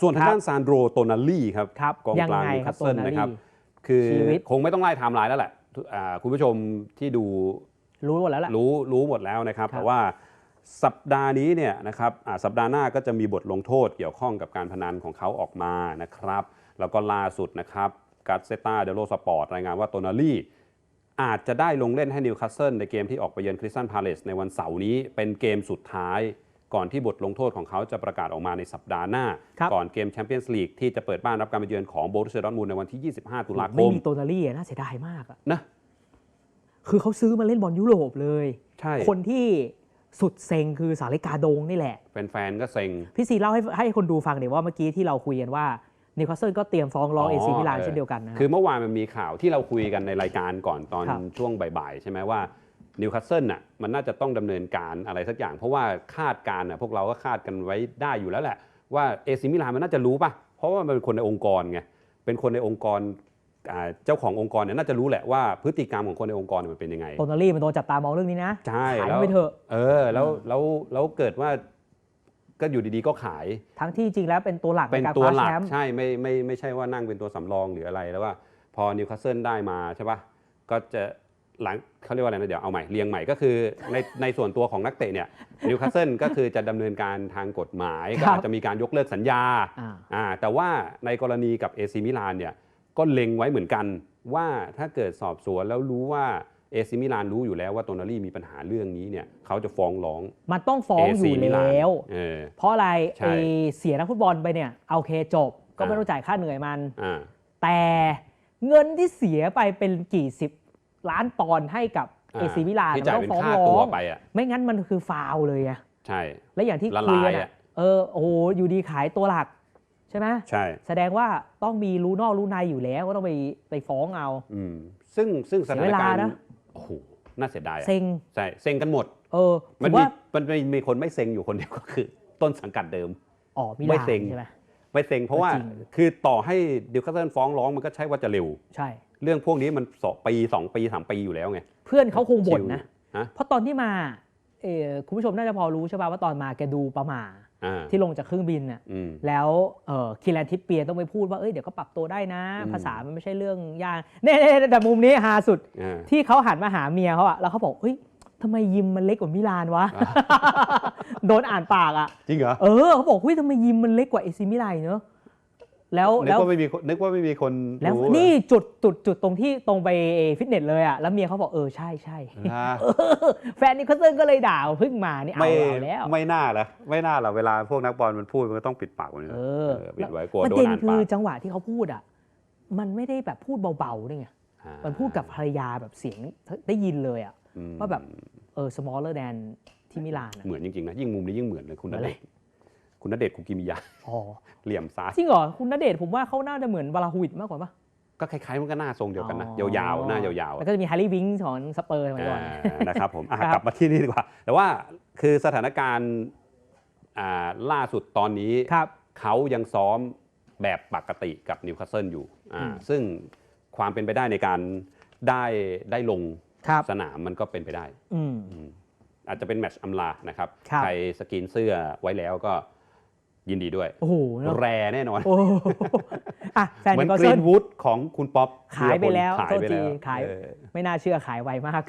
ส่วนทางด้านซานโดรโตนาลี่ครับครับกองยังกลางไงนิวครัคาบสเซิลโตนาลี่นะครับคือชีวิตคงไม่ต้องไล่ไทม์ไลน์แล้วแหละอ่าคุณผู้ชมที่ดูรู้หมดแล้วแหละรู้รู้หมดแล้วนะครับครับแต่ว่าสัปดาห์นี้เนี่ยนะครับอ่าสัปดาห์หน้าก็จะมีบทลงโทษเกี่ยวข้องกับการพนันของเขาออกมานะครับ แล้วก็ล่าสุดนะครับกาเซตาเดโลสปอร์ตรายงานว่าโตนาลี่อาจจะได้ลงเล่นให้นิวคาสเซิลในเกมที่ออกไปเยือนคริสตันพาเลสในวันเสาร์นี้เป็นเกมสุดท้าย ก่อนที่บทลงโทษของเขาจะประกาศออกมาในสัปดาห์หน้าครับก่อนเกมแชมเปี้ยนส์ลีกที่จะเปิดบ้านรับการมาเยือนของโบรุสเซดอร์ทมูลในวันที่ 25 ตุลาคไม่มมีโตนาลี่อะน่าเสียดายมากอะนะ คือเขาซื้อมาเล่นบอลยุโรปเลย ใช่ คนที่สุดเซ็งคือสาริกาดงนี่แหละ แฟนๆ ก็เซ็ง พี่ซีเล่าให้ให้คนดูฟังเดี๋ยวว่าเมื่อกี้ที่เราคุยกันว่านิวคาสเซิลก็เตรียมฟ้องร้องอ๋เออซีมิลานเออเช่นเดียวกันนะคือเมื่อวานมันมีข่าวที่เราคุยกันในรายการก่อนตอนครับช่วงบ่ายๆใช่ไหมว่า นิวคาสเซิลน่ะมันน่าจะต้องดำเนินการอะไรสักอย่าง เพราะว่าคาดการณ์น่ะพวกเราก็คาดกันไว้ได้อยู่แล้วแหละ ว่าเอซิมิลานมันน่าจะรู้ป่ะ เพราะว่ามันเป็นคนในองค์กรไงเป็นคนในองค์กรอ่าเจ้าขององค์กรเนี่ยน่าจะรู้แหละว่าพฤติกรรมของคนในองค์กรเนี่ยมันเป็นยังไงโตนาลี่มันโดนจับตามองเรื่องนี้นะใช่ขายแล้วไปเถอะเออแล้วแล้วแล้วเกิดว่าก็อยู่ดีๆก็ขาย ทั้งที่จริงแล้วเป็นตัวหลักเป็นในการตัวคว้าหลัแชกมป์ใช่ไม่ไม่ไม่ใช่ว่านั่งเป็นตัวสำรองหรืออะไรแล้วว่า พอนิวคาสเซิลได้มาใช่ปะก็จะ หลังเขาเรียกว่าอะไรนะเดี๋ยวเอาใหม่เรียงใหม่ก็คือในในส่วนตัวของนักเตะเนี่ยนิวคาสเซิลก็คือจะดำเนินการทางกฎหมายก็อาจจะมีการยกเลิกสัญญาอ่า อ่าแต่ว่าในกรณีกับเอซิมิลานเนี่ยก็เล็งไว้เหมือนกัน ว่าถ้าเกิดสอบสวนแล้วรู้ว่าเอซิมิลานรู้อยู่แล้วว่าโตนารี่มีปัญหาเรื่องนี้เนี่ยเขาจะฟ้องร้องมันต้องฟ้องอยู่ AC มิลานแล้วเออ เพราะอะไรใช่ไอเสียนักฟุตบอลไปเนี่ยเอาเคจบ ก็ไม่อ่า ต้องจ่ายค่าเหนื่อยมัน อ่าแต่เงินที่เสียไปเป็นกี่สิบ ล้านปอนด์ให้กับเอซีมิลานที่จ่ายต้เป็อนงฟ้องค่าร้ตัวองไปอะไม่งั้นมันคือฟาวล์เลยไงใช่ และอย่างที่ละคุยลายกันอะอะเออโอ้โหอยู่ดีขายตัวหลัก ใช่ไหมใช่ แสดงว่าต้องมีรู้นอกรู้ในอยู่แล้วก็ต้องไปไปฟ้องเอาอืมซึ่งซึ่งสถานเสียเวการลาณ์นะโอ้โหน่าเสียดายอะเซ็งใช่เซ็งกันหมด เออผมันมมีว่ามันมีมีคนไม่เซ็งอยู่คนเดียวก็คือ ต้นสังกัดเดิมอ๋อมีไม่ลาเซ็งใช่ไหม ไม่เซ็งเพราะว่าจริง คือต่อให้ดิวคาสเซิลฟ้องร้องมันก็ใช่ว่าจะเร็ว ใช่ เรื่องพวกนี้มันสองปีสองปีสามปีอยู่แล้วไงเพื่อนเขาคงบ่นนะ ฮะเพราะตอนที่มาเออคุณผู้ชมน่าจะพอรู้ใช่ป่ะว่าตอนมาแกดูประหมาอ่าที่ลงจากเครื่องบินน่ะอืม แล้วเออคิรันทิปเปียต้องไปพูดว่าเอ้ยเดี๋ยวก็ปรับตัวได้นะ อืม ภาษามันไม่ใช่เรื่องยากเน่ๆแต่มุมนี้ฮาสุด อ่า ที่เขาหันมาหาเมียเขาอะแล้วเขาบอกเฮ้ย ทำไมยิมมันเล็กกว่ามิลานวะอ่าโดนอ่านปากอะจริงเหรอ เออเขาบอกเฮ้ยทำไมยิมมันเล็กกว่าเอซิมิลานเนอะแล้วนึกแล้วว่าไม่มีคนนึกว่าไม่มีคนแล้วรู้นี่จุดจุดจุดตรงที่ตรงไปฟิตเนสเลยอะแล้วเมียเขาบอกเออใช่ใช่อ่าแฟนนิโคลเซิลก็เลยด่าว่าเพิ่งมานี่เอาไม่เอาแล้วไม่น่าละไม่น่าละเวลาพวกนักบอลมันพูดมันก็ต้องปิดปากมันเออปิดไว้กลัวประโดนเด็นอ่านคืปาอกจังหวะที่เขาพูดอะมันไม่ได้แบบพูดเบาๆด้วยไงอ่ามันพูดกับภรรยาแบบเสียงได้ยินเลยอะอืม ว่าแบบเออ smaller than ที่มิลานอะเหมือนจริงๆนะยิ่งมุมนี้ยิ่งเหมือนเลยคุณณเหมือนอะไรเดชน์คุณณเดชน์คุกิมิยะอ๋อเหลี่ยมซ้ายจริงเหรอคุณณเดชน์ผมว่าเขาน่าจะเหมือนวาลาฮูวิดมากกว่าปะก็คล้ายๆมันก็หน้าทรงเดียวกันนะอ๋อยาวๆหน้ายาวๆแล้วอะก็จะมีแฮร์รี่วิงส์ของสเปอร์สมัยก่อนอ่านะครับผมอะครับกลับมาที่นี่ดีกว่า แต่ว่าคือสถานการณ์อ่าล่าสุดตอนนี้ครับเขายังซ้อมแบบปกติกับนิวคาสเซิลอยู่อ่าอืมซึ่งความเป็นไปได้ในการได้ได้ลง ครับสนามมันก็เป็นไปได้ อืม อืมอาจจะเป็นแมตช์อำลานะครับ ครับ ใครสกรีนเสื้อไว้แล้วก็ยินดีด้วย โอ้โหเนอะแรแน่นอน โอ้โหอะแฟนเหมือนินโคลกรีเซิล นวูดของคุณป๊อปขายไปแล้วขายไปแล้วโทษทีขาย เออ ไม่น่าเชื่อขายไวมาก